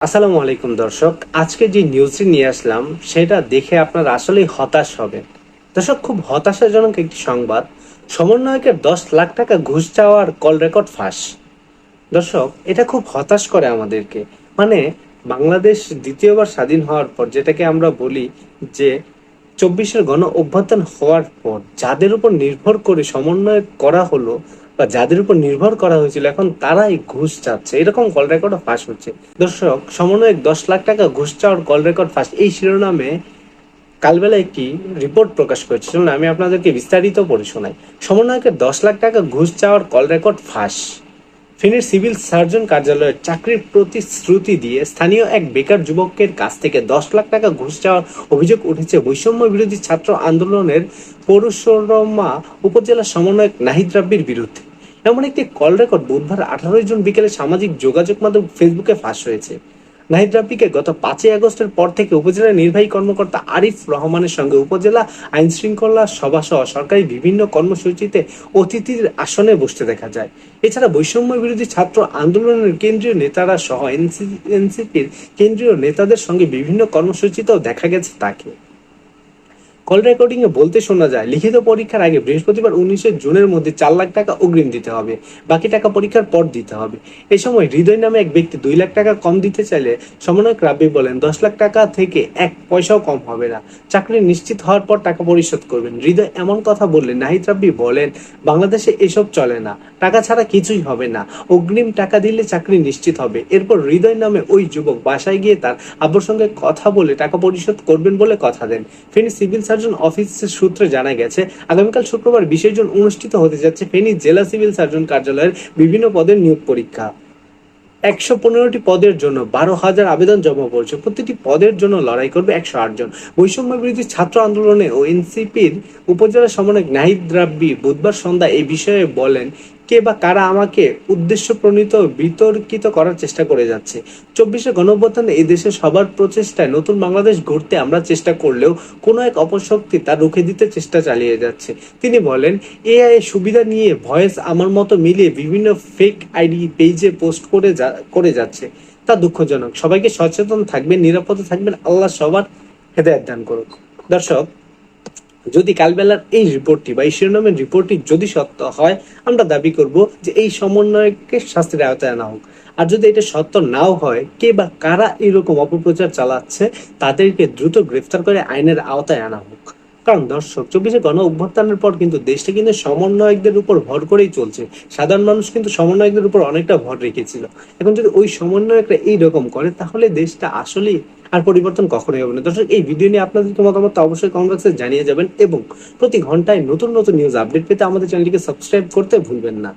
আসসালামু আলাইকুম দর্শক, আজকে যে নিউজটি নিয়ে আসলাম, সেটা দেখে আপনারা আসলেই হতাশ হবেন। দর্শক, খুব হতাশাজনক একটি সংবাদ, সমন্বয়কের দশ লাখ টাকা ঘুষ চাওয়ার কল রেকর্ড ফাঁস। দর্শক, এটা খুব হতাশ করে আমাদেরকে। মানে বাংলাদেশ দ্বিতীয়বার স্বাধীন হওয়ার পর যেটাকে আমরা বলি যে, চব্বিশের গণ অভ্যর্থন হওয়ার পর যাদের উপর নির্ভর করে সমন্বয় করা হলো বা যাদের উপর নির্ভর করা হয়েছিল, এখন তারাই ঘুষ চাচ্ছে। এরকম কল রেকর্ডও ফাঁস হচ্ছে। দর্শক, সমন্বয়ক দশ লাখ টাকা ঘুষ চাওয়ার কল রেকর্ড ফাঁস এই শিরোনামে কালবেলা একটি রিপোর্ট প্রকাশ করেছে। চলুন, আমি আপনাদেরকে বিস্তারিত পড়ে শোনাই। সমন্বয়কের দশ লাখ টাকা ঘুষ চাওয়ার কল রেকর্ড ফাঁস ফেনীর সিভিল সার্জন কার্যালয়ের চাকরির প্রতিশ্রুতি দিয়ে স্থানীয় এক বেকার যুবকের কাছ থেকে দশ লাখ টাকা ঘুষ চাওয়ার অভিযোগ উঠেছে বৈষম্য বিরোধী ছাত্র আন্দোলনের পৌরসরমা উপজেলা সমন্বয়ক নাহিদ রাব্বির বিরুদ্ধে। এমন একটি কল রেকর্ড বুধবার আঠারোই জুন বিকেলে সামাজিক যোগাযোগ মাধ্যম ফেসবুকে ফাঁস হয়েছে। নাহিদ রাব্বিকে গত পাঁচই আগস্টের পর থেকে উপজেলা নির্বাহী কর্মকর্তা আরিফ রহমানের সঙ্গে উপজেলা আইন শৃঙ্খলা সভা সহ সরকারি বিভিন্ন কর্মসূচিতে অতিথির আসনে বসতে দেখা যায়। এছাড়া বৈষম্য বিরোধী ছাত্র আন্দোলনের কেন্দ্রীয় নেতারা সহ এনসিপির কেন্দ্রীয় নেতাদের সঙ্গে বিভিন্ন কর্মসূচিতেও দেখা গেছে তাকে। কল রেকর্ডিং এ বলতে শোনা যায়, লিখিত পরীক্ষার আগে বৃহস্পতিবার উনিশে জুনের মধ্যে চার লাখ টাকা অগ্রিম দিতে হবে, বাকি টাকা পরীক্ষার পর দিতে হবে। এ সময় হৃদয় নামে এক ব্যক্তি দুই লাখ টাকা কম দিতে চাইলে সমন্বয়ক রাব্বি বলেন, দশ লাখ টাকা থেকে এক পয়সাও কম হবে না। চাকরি নিশ্চিত হওয়ার পর টাকা পরিশোধ করবেন। হৃদয় এমন কথা বললেন নাহিদ রাব্বি বলেন, বাংলাদেশে এসব চলে না, টাকা ছাড়া কিছুই হবে না। অগ্রিম টাকা দিলে চাকরি নিশ্চিত হবে। এরপর হৃদয় নামে ওই যুবক বাসায় গিয়ে তার আব্বুর সঙ্গে কথা বলে টাকা পরিশোধ করবেন বলে কথা দেন। ফেনী সিভিল সার্জন অফিসের সূত্রে জানা গেছে, আগামীকাল শুক্রবার বিশেষ জন অনুষ্ঠিত হতে যাচ্ছে ফেনী জেলা সিভিল সার্জন কার্যালয়ের বিভিন্ন পদের নিয়োগ পরীক্ষা। একশো পনেরোটি পদের জন্য বারো হাজার আবেদন জমা পড়েছে, প্রতিটি পদের জন্য লড়াই করবে একশো আট জন। বৈষম্য বিরোধী ছাত্র আন্দোলনে ও এনসিপির উপজেলা সমন্বয়ক নাহিদ রাব্বি বুধবার সন্ধ্যা এই বিষয়ে বলেন কে বা কারা আমাকে উদ্দেশ্য প্রণীত বিতর্কিত করার চেষ্টা করে যাচ্ছে। চব্বিশে গণঅভ্যুত্থানে এই দেশের সবার প্রচেষ্টায় নতুন বাংলাদেশ গড়তে আমরা চেষ্টা করলেও কোনো এক অপশক্তি তা রুখে দিতে চেষ্টা চালিয়ে যাচ্ছে। তিনি বলেন, এআই সুবিধা নিয়ে ভয়েস আমার মতো মিলিয়ে বিভিন্ন ফেক আইডি পেজে পোস্ট করে যা, করে যাচ্ছে। তা দুঃখজনক। সবাইকে সচেতন থাকবেন, নিরাপদে থাকবেন। আল্লাহ সবার হেদায়ত দান করুক। দর্শক যদি কালবেলার এই রিপোর্টটি বা এই শিরোনামের রিপোর্টটি যদি সত্য হয়, আমরা দাবি করব যে এই সমন্বয়কে শাস্তির আওতায় আনা হোক। আর যদি এটা সত্য নাও হয়, কে বা কারা এরকম অপপ্রচার চালাচ্ছে, তাদেরকে দ্রুত গ্রেফতার করে আইনের আওতায় আনা হোক। কারণ দর্শক, চব্বিশে গণ অভ্যুত্থানের পর কিন্তু দেশটা কিন্তু সমন্বয়কদের উপর ভর করেই চলছে। সাধারণ মানুষ কিন্তু সমন্বয়কদের উপর অনেকটা ভর রেখেছিল। এখন যদি ওই সমন্বয়করা এইরকম করে, তাহলে দেশটা আসলেই আর পরিবর্তন কখনোই হবে না। দর্শক, এই ভিডিও নিয়ে আপনাদের মতামত অবশ্যই কমেন্ট বক্সে জানিয়ে যাবেন এবং প্রতি ঘন্টায় নতুন নতুন নিউজ আপডেট পেতে আমাদের চ্যানেলটিকে সাবস্ক্রাইব করতে ভুলবেন না।